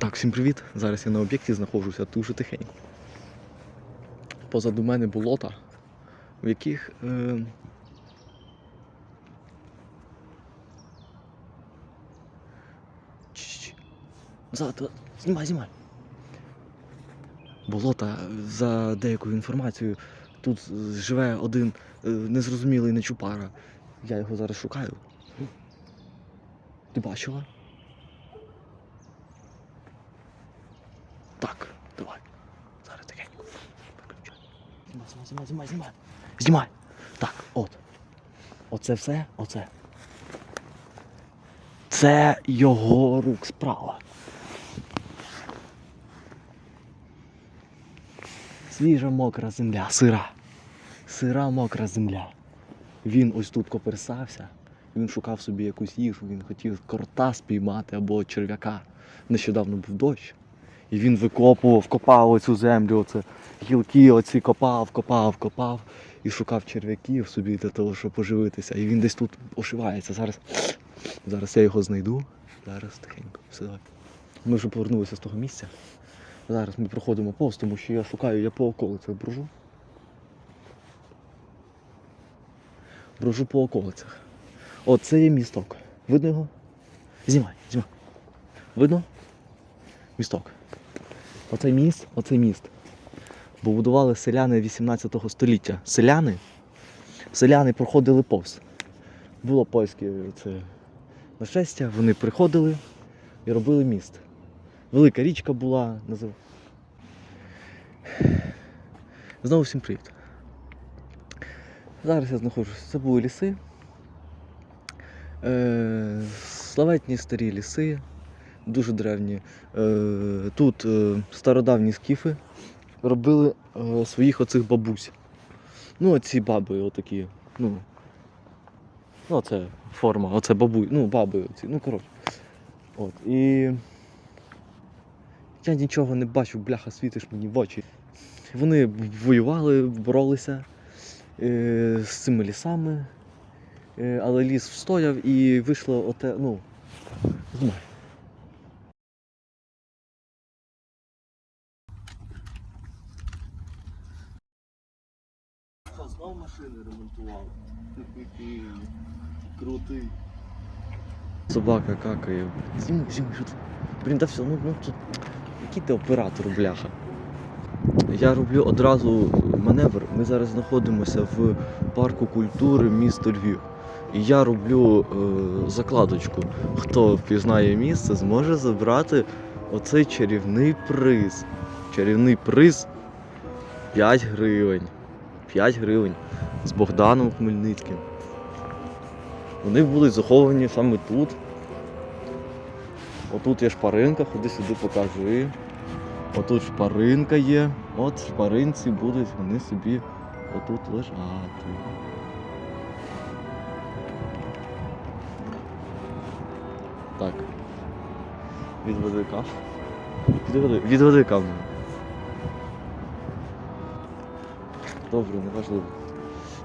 Так, всім привіт. Зараз я на об'єкті знаходжуся дуже тихенько. Позаду мене болота, в яких. Е... Чш-чш. За, та- знімай, знімай. Болота, за деякою інформацією, тут живе один е, незрозумілий нечупара. Я його зараз шукаю. Ти бачила? Так, давай. Зараз тихенько. Виключай. Знімай, знімай, знімай, знімай, знімай. Знімай. Так, от. Оце все, оце. Це його рук справа. Свіжа мокра земля, сира. Сира мокра земля. Він ось тут коперсався. Він шукав собі якусь їжу, він хотів крота спіймати або черв'яка. Нещодавно був дощ. І він викопував, копав оцю землю, оце гілки оці копав, копав, копав і шукав черв'яків собі для того, щоб поживитися. І він десь тут ошивається. Зараз, зараз я його знайду. Зараз тихенько. Все давай. Ми вже повернулися з того місця. Зараз ми проходимо повз, тому що я шукаю, я по околицях брожу. Брожу по околицях. От це є місток. Видно його? Знімай, знімай. Видно? Місток. Оцей міст, оцей міст. Бо будували селяни 18 століття. Селяни, селяни проходили повз. Було польське це нашестя, вони приходили і робили міст. Велика річка була, назив... Знову всім привіт. Зараз я знаходжуся. Це були ліси. Е, славетні старі ліси, дуже древні. Е, тут е, стародавні скіфи робили е, своїх оцих бабусь. Ну, оці баби отакі. Ну, ну оце форма, оце бабуй, ну, баби оці, ну коротше. От. І я нічого не бачу, бляха, світиш мені в очі. Вони воювали, боролися е, з цими лісами. Е, але ліс встояв і вийшло оте, ну. Знімай. Машини ремонтував. Крутий. Собака какає. Зніми, зніми, що ти? Блін, да все, ну, ну тут. Який ти оператор, бляха? Я роблю одразу маневр. Ми зараз знаходимося в парку культури місто Львів. І я роблю е, закладочку. Хто впізнає місце, зможе забрати оцей чарівний приз. Чарівний приз 5 гривень. 5 гривень з Богданом Хмельницьким. Вони будуть заховані саме тут. Отут є шпаринка, ходи сюди покажи. Отут шпаринка є. От шпаринці будуть вони собі отут лежати. Так. Відведи каф. Відведи, відведи камеру. Добре, неважливо.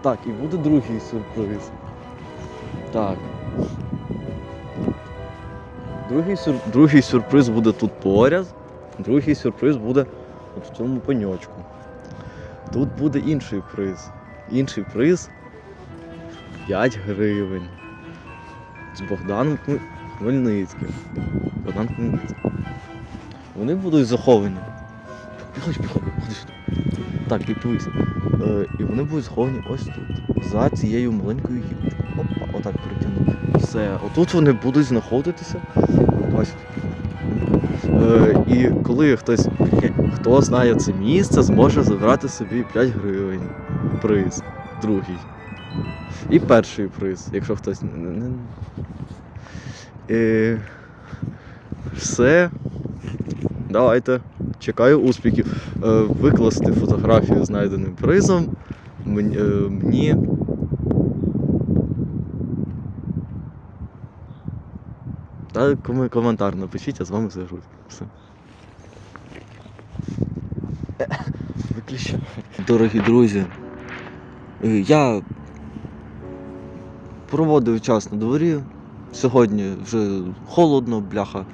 Так, і буде другий сюрприз. Так. Другий, сюр... другий сюрприз буде тут поряд. Другий сюрприз буде от в цьому пеньочку. Тут буде інший приз. Інший приз 5 гривень. З Богданом Хмельницьким. Богдан Хмельницький. Вони будуть заховані. Ходи сюди. Так, дивись. Е, і вони будуть заховані ось тут. За цією маленькою гілочкою. Опа, отак перетягнув. Все, отут вони будуть знаходитися. Ось. Е, і коли хтось, хто знає це місце, зможе забрати собі 5 гривень. Приз. Другий. І перший приз, якщо хтось Е, все. Давайте. Чекаю успіхів. Е, викласти фотографію знайденим призом. Мені. е. Та коментар напишіть, я з вами зв'яжусь. Все. Виключаю. Дорогі друзі, е, я проводив час на дворі. Сьогодні вже холодно, бляха.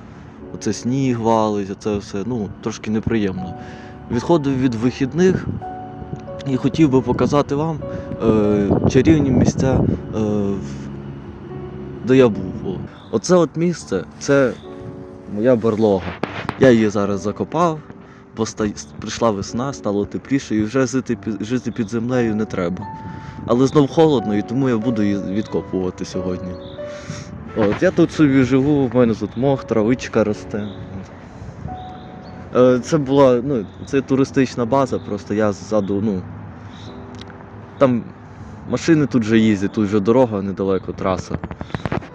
Оце сніг валить, оце все, ну, трошки неприємно. Відходив від вихідних і хотів би показати вам е, чарівні місця, е, де я був. Оце от місце це моя барлога. Я її зараз закопав, бо прийшла весна, стало тепліше, і вже жити під, жити під землею не треба. Але знов холодно, і тому я буду її відкопувати сьогодні. От, я тут собі живу, в мене тут мох, травичка росте. Е, Це була, ну, це туристична база, просто я ззаду, ну. Там машини тут вже їздять, тут вже дорога недалеко, траса.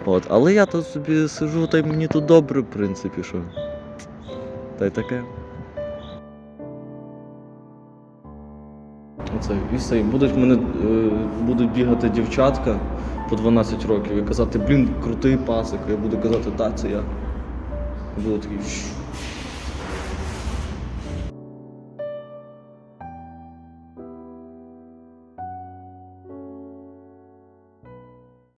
От, але я тут собі сижу, та й мені тут добре, в принципі, що. Та й таке. Оце, і все. І будуть мене е, будуть бігати дівчатка по 12 років і казати, блін, крутий пасик. Я буду казати, так, це я. І буду такий.